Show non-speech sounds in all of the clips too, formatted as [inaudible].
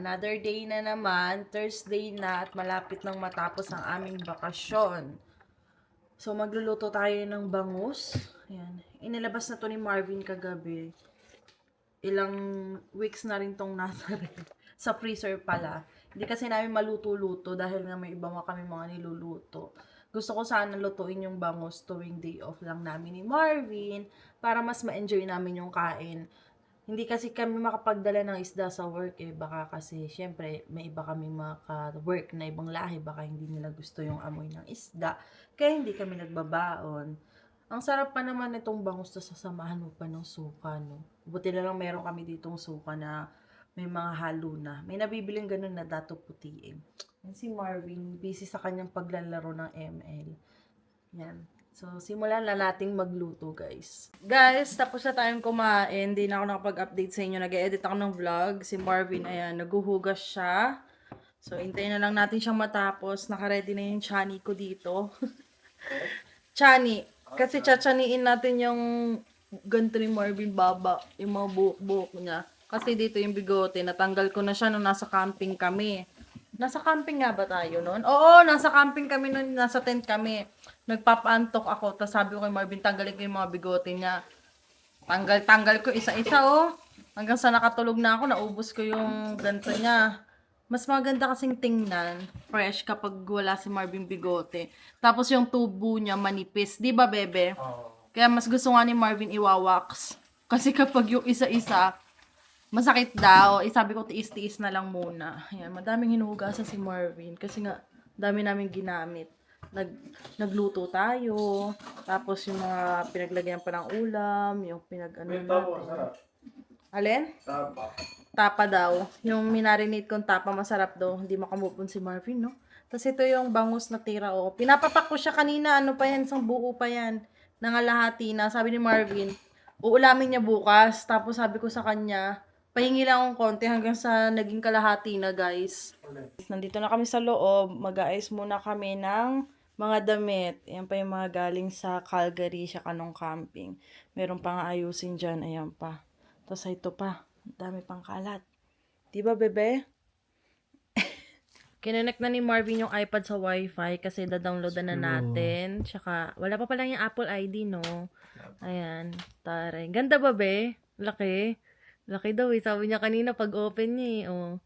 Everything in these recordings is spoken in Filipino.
another day na naman, Thursday na at malapit nang matapos ang aming bakasyon. So magluluto tayo ng bangus. Ayan. Inilabas na to ni Marvin kagabi. Ilang weeks na rin tong nasa [laughs] sa freezer pala. Hindi kasi namin maluto-luto dahil nga may iba nga kami mga niluluto. Gusto ko sana lutuin yung bangus tuwing day off lang namin ni Marvin para mas ma-enjoy namin yung kain. Hindi kasi kami makapagdala ng isda sa work eh. Baka kasi, syempre, may iba kami maka-work na ibang lahi. Baka hindi nila gusto yung amoy ng isda. Kaya hindi kami nagbabaon. Ang sarap pa naman itong bangus na sasamahan mo pa ng suka, no? Buti na lang meron kami ditong suka na may mga halo na. May nabibiling ganun na dato putiin. Yan si Marvin, busy sa kanyang paglalaro ng ML. Yan. So, simulan na nating magluto, guys. Guys, tapos na tayong kumain. Hindi na ako nakapag-update sa inyo. Nag-edit ako ng vlog. Si Marvin, ayan, naguhugas siya. So, hintayin na lang natin siyang matapos. Nakaready na yung chani ko dito. [laughs] chani. Kasi chachaniin natin yung ganito ni Marvin Baba. Yung mga buhok-buhok niya. Kasi dito yung bigote. Natanggal ko na siya nung nasa camping kami. Nasa camping nga ba tayo noon? Oo, nasa camping kami noon. Nasa tent kami. Nagpapaantok ako. Tapos sabi ko kay Marvin, tanggalin ko yung mga bigote niya. Tanggal-tanggal ko isa-isa, oh. Hanggang sa nakatulog na ako, naubos ko yung ganito niya. Mas maganda kasing tingnan, fresh, kapag wala si Marvin bigote. Tapos yung tubo niya manipis. Di ba, bebe? Kaya mas gusto nga ni Marvin iwawax. Kasi kapag yung isa-isa, masakit daw. Eh, sabi ko, tiis-tiis na lang muna. Ayan, madaming hinuhugasan si Marvin. Kasi nga, dami namin ginamit. Nag, nagluto tayo. Tapos yung mga pinaglagyan pa ng ulam, yung pinag ano natin. Alin? Tapa daw. Yung minarinate kong tapa masarap daw. Hindi makamupon si Marvin, no? Tapos ito yung bangus na tira, oh. Pinapapak ko siya kanina. Ano pa yan? Isang buo pa yan. Nangalahati na. Sabi ni Marvin, uulamin niya bukas. Tapos sabi ko sa kanya, pahingi lang akong konti hanggang sa naging kalahati na, guys. Nandito na kami sa loob. Mag-aayos muna kami ng mga damit. Ayan pa yung mga galing sa Calgary, siya kanong camping. Meron pang ayusin dyan. Ayan pa. Tapos ito pa. Dami pang kalat. Di ba, bebe? [laughs] Kinonek na ni Marvin yung iPad sa wifi kasi dadownloadan na natin. Tsaka, wala pa pala yung Apple ID, no? Ayan. Taray. Ganda ba, be? Laki. Laki daw eh. Sabi niya kanina pag open niya eh. Oh.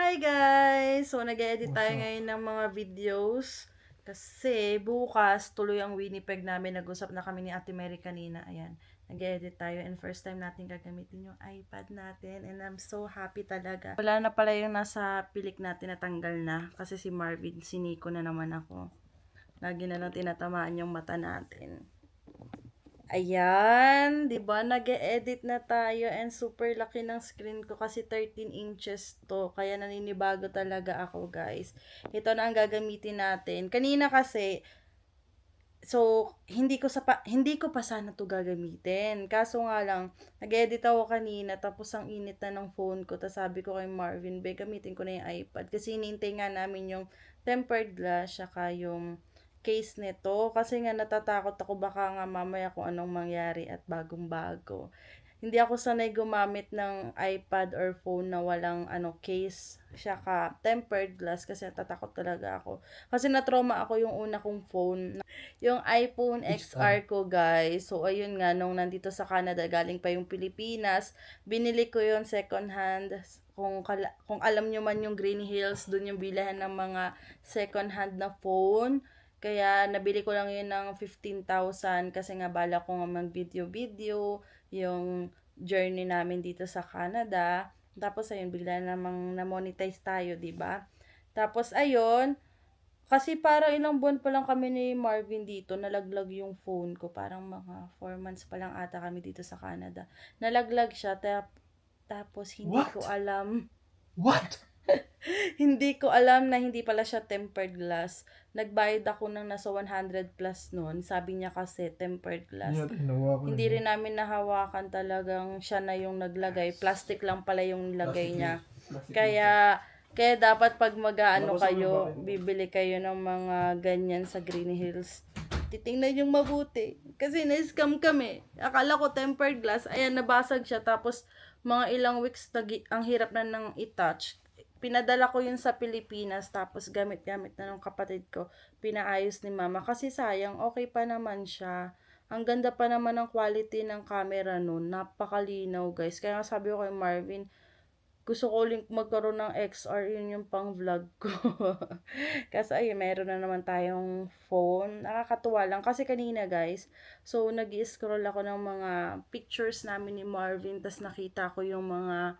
Hi guys! So, nag-edit tayo ngayon ng mga videos. Kasi bukas, tuloy ang Winnipeg namin. Nag-usap na kami ni Ate Mary kanina. Ayan. Nag-edit tayo and first time natin gagamitin yung iPad natin and I'm so happy talaga. Wala na pala yung nasa pilik natin natanggal na kasi si Marvin, siniko na naman ako. Lagi na lang tinatamaan yung mata natin. Ayan, 'di ba? Nag-edit na tayo and super laki ng screen ko kasi 13 inches to. Kaya naninibago talaga ako, guys. Ito na ang gagamitin natin. Kanina kasi So, hindi ko sa pa, hindi ko pa sana to gagamitin. Kaso nga lang, nag-edit ako kanina tapos ang init na ng phone ko. Tapos sabi ko kay Marvin, be, gamitin ko na yung iPad. Kasi hinintay nga namin yung tempered glass, saka yung case nito. Kasi nga natatakot ako baka nga mamaya kung anong mangyari at bagong-bago. Hindi ako sanay gumamit ng iPad or phone na walang ano case, saka tempered glass kasi natatakot talaga ako. Kasi na-trauma ako yung una kong phone, yung iPhone XR ko guys. So ayun nga nung nandito sa Canada galing pa yung Pilipinas, binili ko yung second hand kung kala, kung alam nyo man yung Green Hills, dun yung bilahan ng mga second hand na phone. Kaya nabili ko lang yun ng 15,000 kasi nga bala ko nga mag video-video yung journey namin dito sa Canada. Tapos ayun, bigla namang na-monetize tayo, 'di ba? Tapos ayun, kasi para ilang buwan pa lang kami ni Marvin dito, nalaglag yung phone ko. Parang mga 4 months pa lang ata kami dito sa Canada. Nalaglag siya, tap, tapos hindi What? ko alam What? [laughs] hindi ko alam na hindi pala siya tempered glass. Nagbayad ako ng nasa 100 plus noon. Sabi niya kasi tempered glass. Ko Hindi rin namin nahawakan talagang siya na yung naglagay. Plastic lang pala yung lagay Plastic niya. Plastic Kaya kaya dapat pag mag-aano ano kayo, bibili kayo ng mga ganyan sa Green Hills. Titingnan yung mabuti. Kasi na-scam kami. Akala ko tempered glass. Ayan, nabasag siya. Tapos, mga ilang weeks, ang hirap na nang i-touch. Pinadala ko yun sa Pilipinas tapos gamit-gamit na ng kapatid ko. Pinaayos ni mama kasi sayang okay pa naman siya. Ang ganda pa naman ng quality ng camera nun. Napakalinaw guys. Kaya nga sabi ko kay Marvin, gusto ko uling magkaroon ng XR, yun yung pang vlog ko. [laughs] kasi ay, meron na naman tayong phone. Nakakatuwa lang. Kasi kanina guys, so nag scroll ako ng mga pictures namin ni Marvin, tas nakita ko yung mga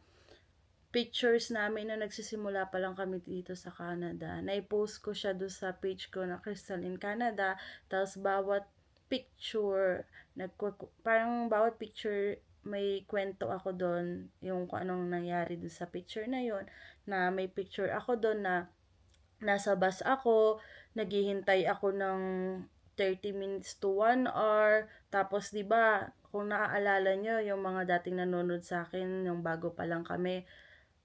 pictures namin na nagsisimula pa lang kami dito sa Canada. Nai-post ko siya doon sa page ko na Crystal in Canada. Tapos bawat picture, nagku- parang bawat picture may kwento ako doon, yung kung anong nangyari doon sa picture na yon na may picture ako doon na nasa bus ako, naghihintay ako ng 30 minutes to 1 hour, tapos 'di ba, kung naaalala nyo, yung mga dating nanonood sa akin, yung bago pa lang kami,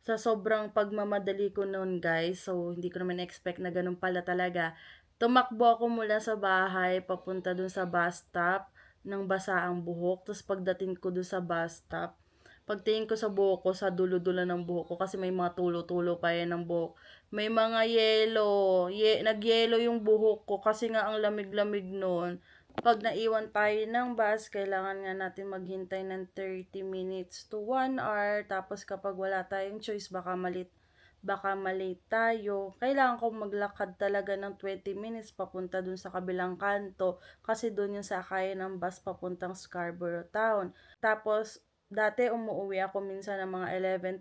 sa sobrang pagmamadali ko noon guys, so hindi ko naman expect na ganun pala talaga. Tumakbo ako mula sa bahay, papunta dun sa bus stop, ng basa ang buhok. Tapos pagdating ko doon sa bus stop, pagtingin ko sa buhok ko, sa dulo-dulo ng buhok ko, kasi may mga tulo-tulo pa yan ng buhok. May mga yelo, ye, nag-yelo yung buhok ko kasi nga ang lamig-lamig noon. Pag naiwan tayo ng bus, kailangan nga natin maghintay ng 30 minutes to 1 hour. Tapos kapag wala tayong choice, baka malit baka malate tayo. Kailangan ko maglakad talaga ng 20 minutes papunta dun sa kabilang kanto kasi dun yung sakayan ng bus papuntang Scarborough Town. Tapos, dati umuwi ako minsan ng mga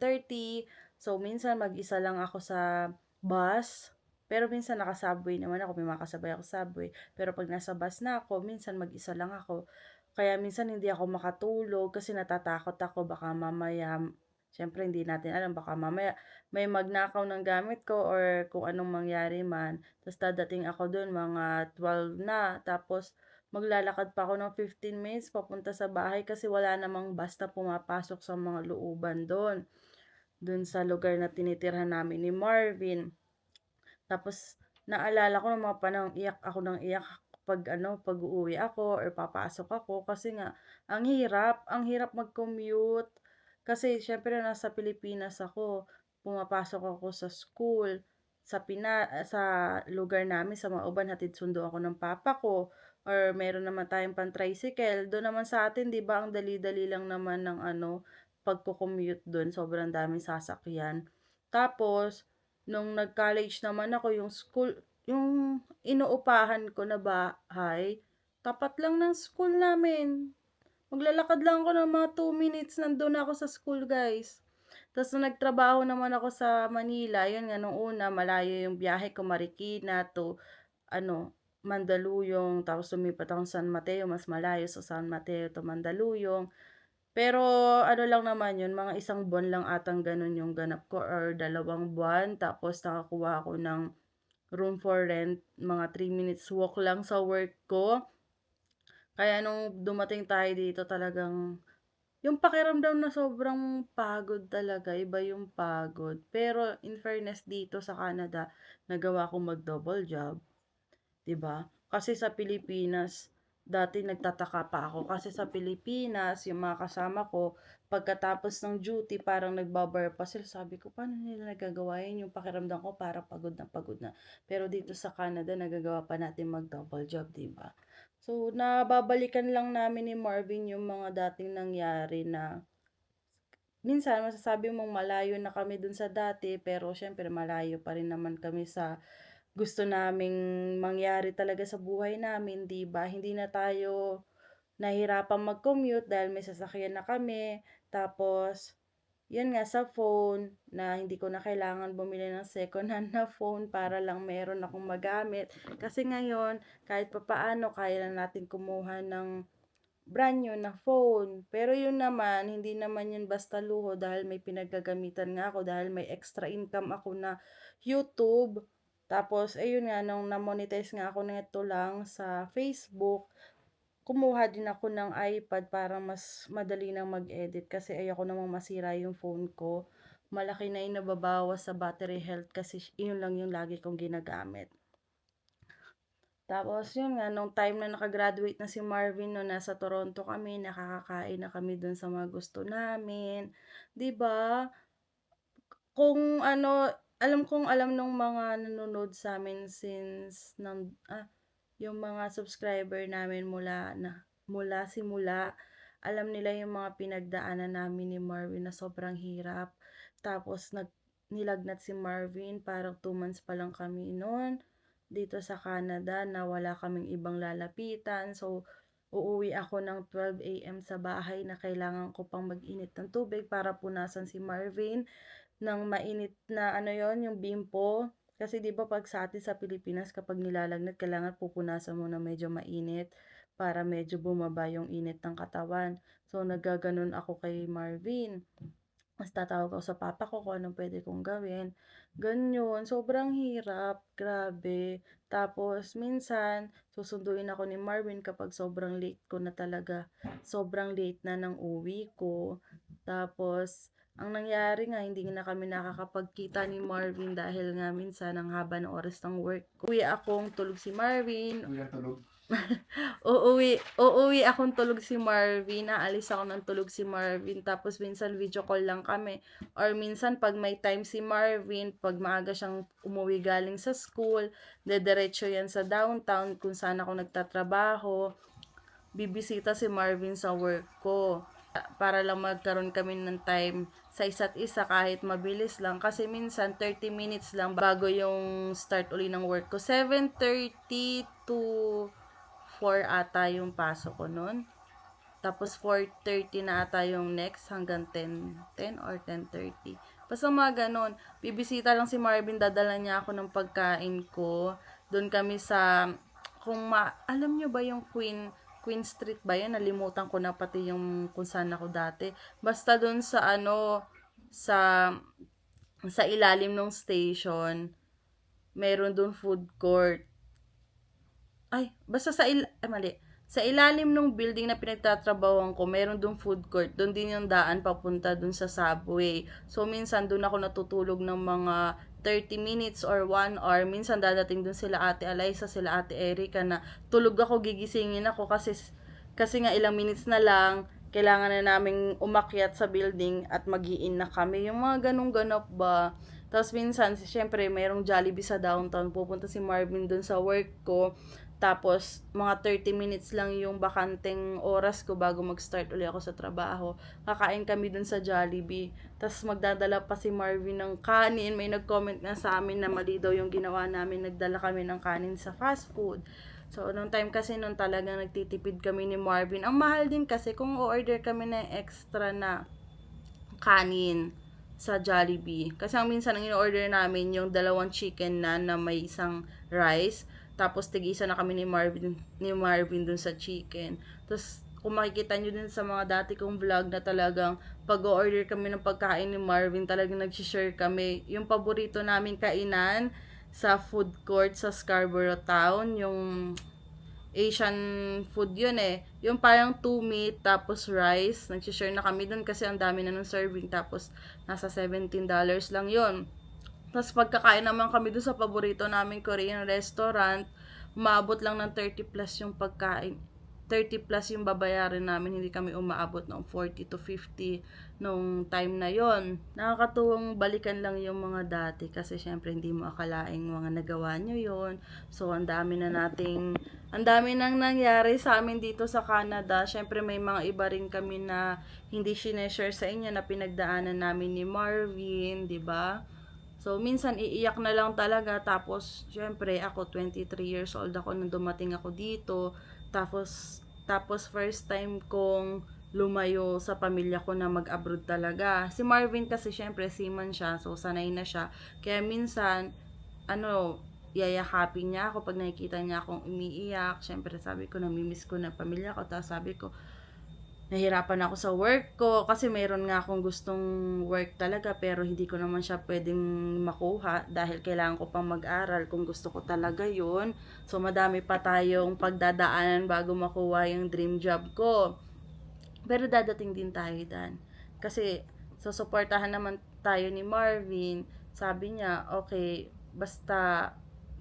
11.30. So, minsan mag-isa lang ako sa bus. Pero minsan naka-subway naman ako, may makasabay ako subway. Pero pag nasa bus na ako, minsan mag-isa lang ako. Kaya minsan hindi ako makatulog kasi natatakot ako baka mamaya Siyempre hindi natin alam baka mamaya may magnakaw ng gamit ko or kung anong mangyari man. Tapos dadating ako doon mga 12 na. Tapos maglalakad pa ako ng 15 minutes papunta sa bahay kasi wala namang basta pumapasok sa mga looban doon. Doon sa lugar na tinitirhan namin ni Marvin. Tapos naalala ko ng mga panahon iyak ako ng iyak pag ano, pag uuwi ako or papasok ako kasi nga ang hirap, ang hirap mag-commute kasi syempre nasa Pilipinas ako, pumapasok ako sa school, sa pina sa lugar namin sa Mauban hatid sundo ako ng papa ko or meron naman tayong pan-tricycle. Doon naman sa atin 'di ba ang dali-dali lang naman ng ano pagko-commute doon, sobrang daming sasakyan. Tapos nung nag-college naman ako, yung school yung inuupahan ko na bahay, tapat lang ng school namin. Maglalakad lang ako ng mga 2 minutes, nandun ako sa school, guys. Tapos nung nagtrabaho naman ako sa Manila, yun nga nung una, malayo yung biyahe ko Marikina to ano, Mandaluyong, tapos lumipat ako sa San Mateo, mas malayo sa San Mateo to Mandaluyong. Pero ano lang naman yun, mga isang buwan lang atang ganun yung ganap ko or dalawang buwan. Tapos nakakuha ako ng room for rent, mga 3 minutes walk lang sa work ko. Kaya nung dumating tayo dito talagang yung pakiramdam na sobrang pagod talaga, iba yung pagod. Pero in fairness dito sa Canada, nagawa kong mag-double job. 'Di ba? Kasi sa Pilipinas, dati nagtataka pa ako kasi sa Pilipinas, yung mga kasama ko, pagkatapos ng duty, parang nagbabar pa sila. Sabi ko, paano nila nagagawa yun? Yung pakiramdam ko, para pagod na pagod na. Pero dito sa Canada, nagagawa pa natin mag-double job, di ba? So, nababalikan lang namin ni Marvin yung mga dating nangyari na minsan masasabi mong malayo na kami dun sa dati pero syempre malayo pa rin naman kami sa gusto naming mangyari talaga sa buhay namin, 'di ba? Hindi na tayo nahihirapang mag-commute dahil may sasakyan na kami. Tapos yun nga sa phone na hindi ko na kailangan bumili ng second hand na phone para lang meron akong magamit. Kasi ngayon, kahit papaano, kaya na natin kumuha ng brand new na phone. Pero yun naman, hindi naman yun basta luho dahil may pinagagamitan nga ako dahil may extra income ako na YouTube. Tapos, ayun nga, nung na-monetize nga ako nito lang sa Facebook, kumuha din ako ng iPad para mas madali nang mag-edit kasi ayoko namang masira yung phone ko. Malaki na yung nababawas sa battery health kasi yun lang yung lagi kong ginagamit. Tapos yun nga, nung time na nakagraduate na si Marvin, no, nasa Toronto kami, nakakakain na kami dun sa mga gusto namin. ba? Kung ano, alam kong alam nung mga nanonood sa'min since ng ah, yung mga subscriber namin mula na mula simula, alam nila yung mga pinagdaanan namin ni Marvin na sobrang hirap. Tapos nag nilagnat si Marvin, parang 2 months pa lang kami no'n dito sa Canada na wala kaming ibang lalapitan. So, uuwi ako ng 12 AM sa bahay na kailangan ko pang mag-init ng tubig para punasan si Marvin ng mainit na ano yon yung bimpo. Kasi 'di ba 'pag sa atin sa Pilipinas kapag nilalagnat kailangan pupunasan mo ng medyo mainit para medyo bumaba yung init ng katawan. So, naggaganon ako kay Marvin. Mas tatawag ako sa papa ko kung anong puwede kong gawin, ganyan. Sobrang hirap, grabe. Tapos minsan susunduin ako ni Marvin kapag sobrang late ko na talaga, sobrang late na ng uwi ko. Tapos ang nangyari nga hindi na kami nakakapagkita ni Marvin dahil nga minsan ang haba ng oras ng work ko. Uwi akong tulog si Marvin, Uwi tulog. [laughs] Uuwi uuwi akong tulog si Marvin, aalis ako ng tulog si Marvin, tapos minsan video call lang kami. Or minsan 'pag may time si Marvin, 'pag maaga siyang umuwi galing sa school, dederetso 'yan sa downtown kung saan ako nagtatrabaho. Bibisita si Marvin sa work ko. Para lang magkaroon kami ng time sa isa't isa kahit mabilis lang. Kasi minsan 30 minutes lang bago yung start uli ng work ko. 7.30 to 4 ata yung pasok ko noon. Tapos 4.30 na ata yung next hanggang 10, 10 or 10.30. Basta mga ganon. Bibisita lang si Marvin, dadala niya ako ng pagkain ko. Doon kami sa, kung ma, alam nyo ba yung Queen, Queen Street ba yun? Nalimutan ko na pati yung kung saan ako dati. Basta doon sa ano, sa, sa ilalim ng station, meron doon food court ay, basta sa il ay, mali. Sa ilalim ng building na pinagtatrabahuan ko, meron doon food court. Doon din yung daan papunta doon sa subway. So, minsan doon ako natutulog ng mga 30 minutes or 1 hour. Minsan dadating doon sila ate Alaysa, sila ate Erica na tulog ako, gigisingin ako kasi kasi nga ilang minutes na lang, kailangan na naming umakyat sa building at mag na kami. Yung mga ganong ganap ba. Tapos minsan, syempre, mayroong Jollibee sa downtown. Pupunta si Marvin doon sa work ko. Tapos, mga 30 minutes lang yung bakanteng oras ko bago mag-start uli ako sa trabaho. Kakain kami dun sa Jollibee. Tapos, magdadala pa si Marvin ng kanin. May nag-comment na sa amin na mali daw yung ginawa namin. Nagdala kami ng kanin sa fast food. So, nung time kasi nung talagang nagtitipid kami ni Marvin. Ang mahal din kasi kung order kami ng extra na kanin sa Jollibee. Kasi ang minsan ang in-order namin yung dalawang chicken na na may isang rice tapos tigisa na kami ni Marvin, ni Marvin dun sa chicken. Tapos kung makikita nyo din sa mga dati kong vlog na talagang pag-order kami ng pagkain ni Marvin, talagang nag-share kami. Yung paborito namin kainan sa food court sa Scarborough Town, yung Asian food yun eh. Yung parang two meat, tapos rice. Nag-share na kami dun kasi ang dami na ng serving. Tapos, nasa $17 lang yun. Tapos pagkakain naman kami doon sa paborito naming Korean restaurant, umabot lang ng 30 plus yung pagkain. 30 plus yung babayaran namin, hindi kami umaabot ng 40 to 50 nung time na yon. Nakakatuwang balikan lang yung mga dati kasi syempre hindi mo akalaing mga nagawa nyo yon. So, ang dami na nating, ang dami nang nangyari sa amin dito sa Canada. Syempre may mga iba rin kami na hindi sineshare sa inyo na pinagdaanan namin ni Marvin, di ba? So, minsan iiyak na lang talaga. Tapos, syempre, ako 23 years old ako nung dumating ako dito. Tapos, tapos first time kong lumayo sa pamilya ko na mag-abroad talaga. Si Marvin kasi syempre seaman siya, so sanay na siya. Kaya minsan, ano, yayakapin niya ako pag nakikita niya akong umiiyak. Syempre sabi ko, namimiss ko na pamilya ko. Tapos sabi ko, nahirapan ako sa work ko kasi mayroon nga akong gustong work talaga pero hindi ko naman siya pwedeng makuha dahil kailangan ko pang mag-aral kung gusto ko talaga yun. So madami pa tayong pagdadaanan bago makuha yung dream job ko. Pero dadating din tayo dan. Kasi susuportahan naman tayo ni Marvin. Sabi niya, okay, basta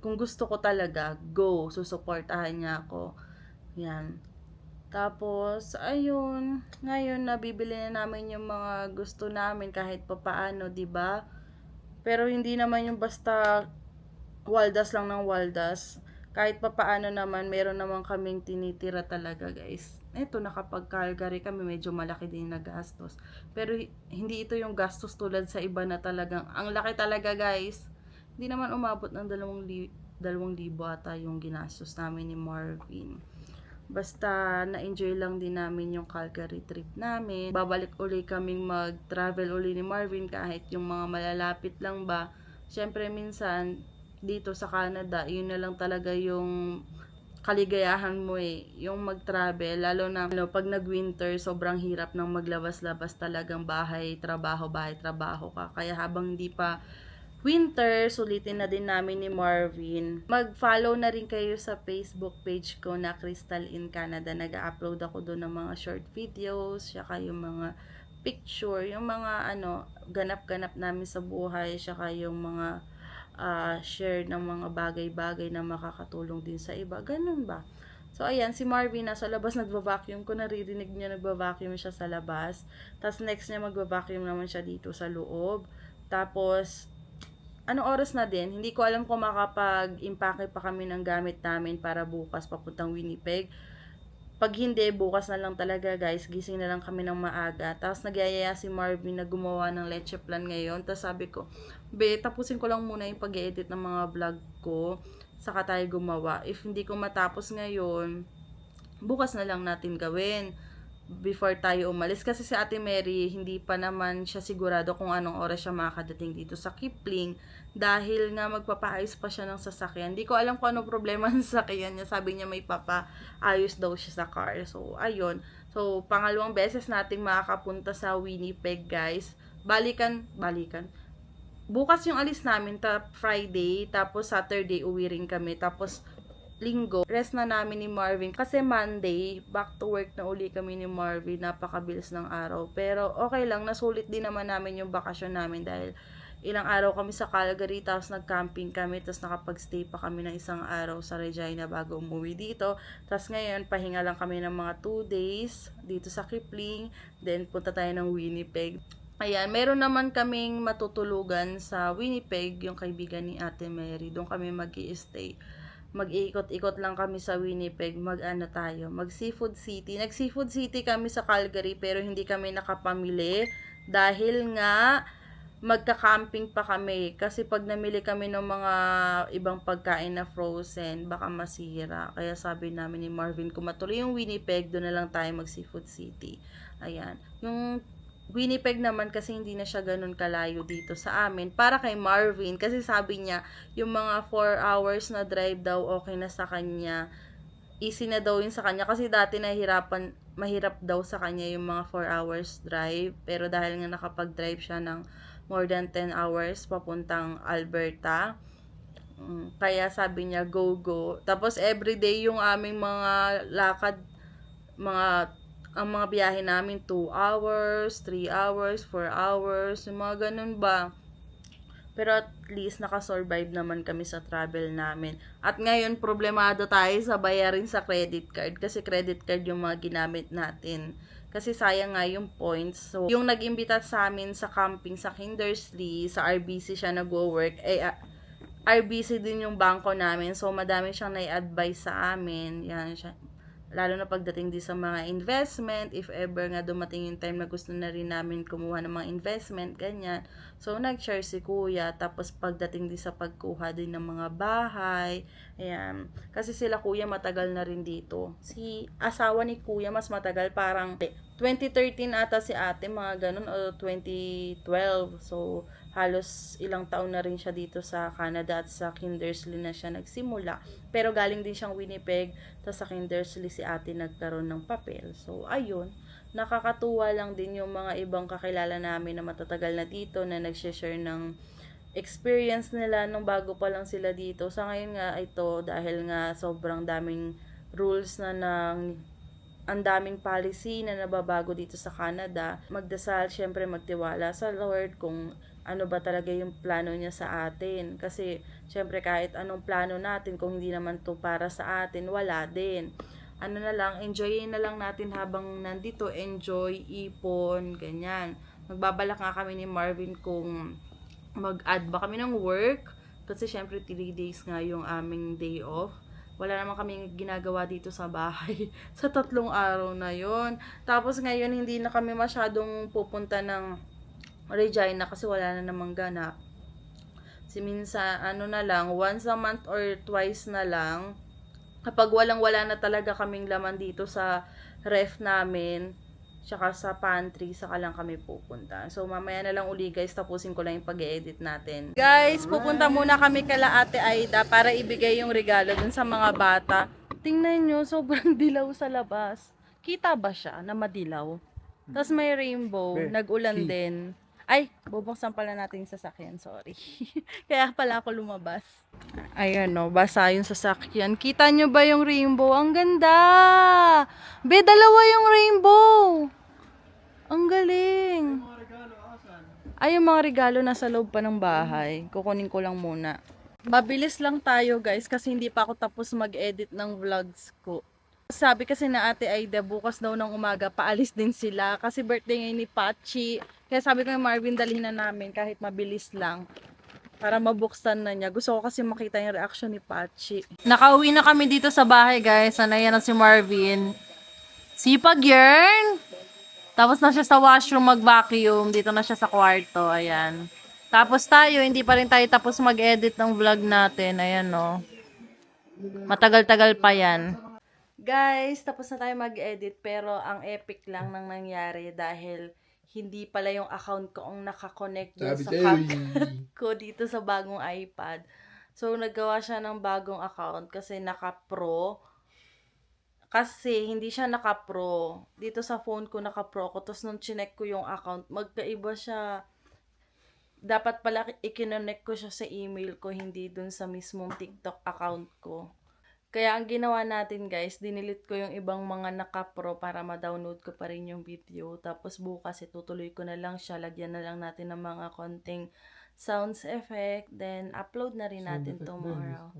kung gusto ko talaga, go, susuportahan niya ako. Yan. Tapos, ayun, ngayon nabibili na namin yung mga gusto namin kahit papaano, 'di ba? Pero hindi naman yung basta waldas lang ng waldas. Kahit pa paano naman, meron naman kaming tinitira talaga guys. Ito, nakapag Calgary kami, medyo malaki din na gastos. Pero hi- hindi ito yung gastos tulad sa iba na talagang, ang laki talaga guys. Hindi naman umabot ng dalawang, li- dalawang libo ata yung ginastos namin ni Marvin. Basta na-enjoy lang din namin yung Calgary trip namin. Babalik uli kaming mag-travel uli ni Marvin kahit yung mga malalapit lang ba. Siyempre minsan dito sa Canada, yun na lang talaga yung kaligayahan mo eh, yung mag-travel, lalo na ano, pag nag-winter, sobrang hirap ng maglabas-labas talagang bahay, trabaho, bahay, trabaho ka. Kaya habang hindi pa winter, sulitin na din namin ni Marvin. Mag-follow na rin kayo sa Facebook page ko na Crystal in Canada. Nag-upload ako doon ng mga short videos, saka yung mga picture, yung mga ano, ganap-ganap namin sa buhay, saka yung mga ah, share ng mga bagay-bagay na makakatulong din sa iba. Ganun ba? So, ayan, si Marvin nasa labas nagva-vacuum ko. Naririnig niya nagva-vacuum siya sa labas. Tapos, next niya magva-vacuum naman siya dito sa loob. Tapos, anong oras na din? Hindi ko alam kung makapag-impake pa kami ng gamit namin para bukas papuntang Winnipeg. Pag hindi, bukas na lang talaga guys. Gising na lang kami ng maaga. Tapos nagyayaya si Marvin na gumawa ng leche plan ngayon. Tapos sabi ko, be, tapusin ko lang muna yung pag edit ng mga vlog ko. Saka tayo gumawa. If hindi ko matapos ngayon, bukas na lang natin gawin before tayo umalis. Kasi si Ate Mary, hindi pa naman siya sigurado kung anong oras siya makakadating dito sa Kipling. Dahil nga magpapaayos pa siya ng sasakyan. Hindi ko alam kung ano problema [laughs] ng sasakyan niya. Sabi niya may papaayos daw siya sa car. So, ayun. So, pangalawang beses nating makakapunta sa Winnipeg, guys. Balikan, balikan. Bukas yung alis namin, ta Friday, tapos Saturday uwi rin kami, tapos linggo, rest na namin ni Marvin. Kasi Monday, back to work na uli kami ni Marvin. Napakabilis ng araw. Pero okay lang, nasulit din naman namin yung bakasyon namin dahil ilang araw kami sa Calgary, tapos nag-camping kami, tapos nakapag-stay pa kami ng isang araw sa Regina bago umuwi dito. Tapos ngayon, pahinga lang kami ng mga 2 days dito sa Kipling. Then, punta tayo ng Winnipeg. Ayan, meron naman kaming matutulugan sa Winnipeg, yung kaibigan ni Ate Mary. Doon kami mag stay mag-iikot-ikot lang kami sa Winnipeg, mag-ano tayo, mag-Seafood City. Nag-Seafood City kami sa Calgary pero hindi kami nakapamili dahil nga magka-camping pa kami. Kasi pag namili kami ng mga ibang pagkain na frozen, baka masira. Kaya sabi namin ni Marvin, kung matuloy yung Winnipeg, doon na lang tayo mag-Seafood City. Ayan. Yung Winnipeg naman kasi hindi na siya ganun kalayo dito sa amin. Para kay Marvin, kasi sabi niya, yung mga 4 hours na drive daw okay na sa kanya. Easy na daw yun sa kanya. Kasi dati nahihirapan, mahirap daw sa kanya yung mga 4 hours drive. Pero dahil nga nakapag-drive siya ng more than 10 hours papuntang Alberta, mm, kaya sabi niya, go, go. Tapos everyday yung aming mga lakad, mga ang mga biyahe namin 2 hours, 3 hours, 4 hours, yung mga ganun ba. Pero at least nakasurvive naman kami sa travel namin. At ngayon problemado tayo sa bayarin sa credit card kasi credit card yung mga ginamit natin. Kasi sayang nga yung points. So, yung nag-imbita sa amin sa camping sa Kindersley, sa RBC siya nag-work, eh, ah, RBC din yung bangko namin. So, madami siyang nai-advise sa amin. Yan siya. Lalo na pagdating din sa mga investment, if ever nga dumating yung time na gusto na rin namin kumuha ng mga investment, ganyan. So, nag-share si kuya. Tapos, pagdating din sa pagkuha din ng mga bahay, ayan. Kasi sila kuya matagal na rin dito. Si asawa ni kuya mas matagal, parang 2013 ata si ate, mga ganun, o 2012. So, halos ilang taon na rin siya dito sa Canada at sa Kindersley na siya nagsimula. Pero galing din siyang Winnipeg, tapos sa Kindersley si ate nagkaroon ng papel. So, ayun, nakakatuwa lang din yung mga ibang kakilala namin na matatagal na dito na nag-share ng experience nila nung bago pa lang sila dito. Sa ngayon nga ito, dahil nga sobrang daming rules na ng ang daming policy na nababago dito sa Canada. Magdasal, syempre magtiwala sa Lord kung ano ba talaga yung plano niya sa atin. Kasi, syempre kahit anong plano natin, kung hindi naman to para sa atin, wala din. Ano na lang, enjoyin na lang natin habang nandito, enjoy, ipon, ganyan. Magbabalak nga kami ni Marvin kung mag-add ba kami ng work. Kasi syempre 3 days nga yung aming day off. Wala naman kami ginagawa dito sa bahay [laughs] sa tatlong araw na yon. Tapos ngayon hindi na kami masyadong pupunta ng Regina kasi wala na namang ganap. Si minsan, ano na lang, once a month or twice na lang, kapag walang-wala na talaga kaming laman dito sa ref namin, tsaka sa pantry, saka lang kami pupunta. So, mamaya na lang uli guys, tapusin ko lang yung pag-edit natin. Guys, pupunta muna kami kala Ate Aida para ibigay yung regalo dun sa mga bata. Tingnan nyo, sobrang [laughs] dilaw sa labas. Kita ba siya na madilaw? Tapos may rainbow, Be, nag-ulan din. Ay, bubuksan pala natin yung sasakyan, sorry. [laughs] Kaya pala ako lumabas. Ayan no, basa yung sasakyan. Kita nyo ba yung rainbow? Ang ganda! Be, dalawa yung rainbow! Ang galing! Ay, yung mga regalo nasa loob pa ng bahay. Kukunin ko lang muna. Mabilis lang tayo guys kasi hindi pa ako tapos mag-edit ng vlogs ko. Sabi kasi na ate Aida, bukas daw ng umaga, paalis din sila. Kasi birthday ngayon ni Pachi. Kaya sabi ko yung Marvin, dalhin na namin kahit mabilis lang. Para mabuksan na niya. Gusto ko kasi makita yung reaction ni Pachi. Nakauwi na kami dito sa bahay guys. Sanayan na si Marvin. Sipag yarn! Tapos na siya sa washroom mag-vacuum. Dito na siya sa kwarto. Ayan. Tapos tayo, hindi pa rin tayo tapos mag-edit ng vlog natin. Ayan, no. Matagal-tagal pa yan. Guys, tapos na tayo mag-edit pero ang epic lang nang nangyari dahil hindi pala yung account ko ang nakakonect dun Sabi sa CapCut [laughs] ko dito sa bagong iPad. So, naggawa siya ng bagong account kasi naka-pro. Kasi hindi siya naka-pro. Dito sa phone ko naka-pro ko. Tapos nung chinek ko yung account, magkaiba siya. Dapat pala ikinonect ko siya sa email ko, hindi dun sa mismong TikTok account ko. Kaya ang ginawa natin guys, dinilit ko yung ibang mga naka-pro para ma-download ko pa rin yung video. Tapos bukas itutuloy ko na lang siya. Lagyan na lang natin ng mga konting sounds effect. Then upload na rin natin tomorrow.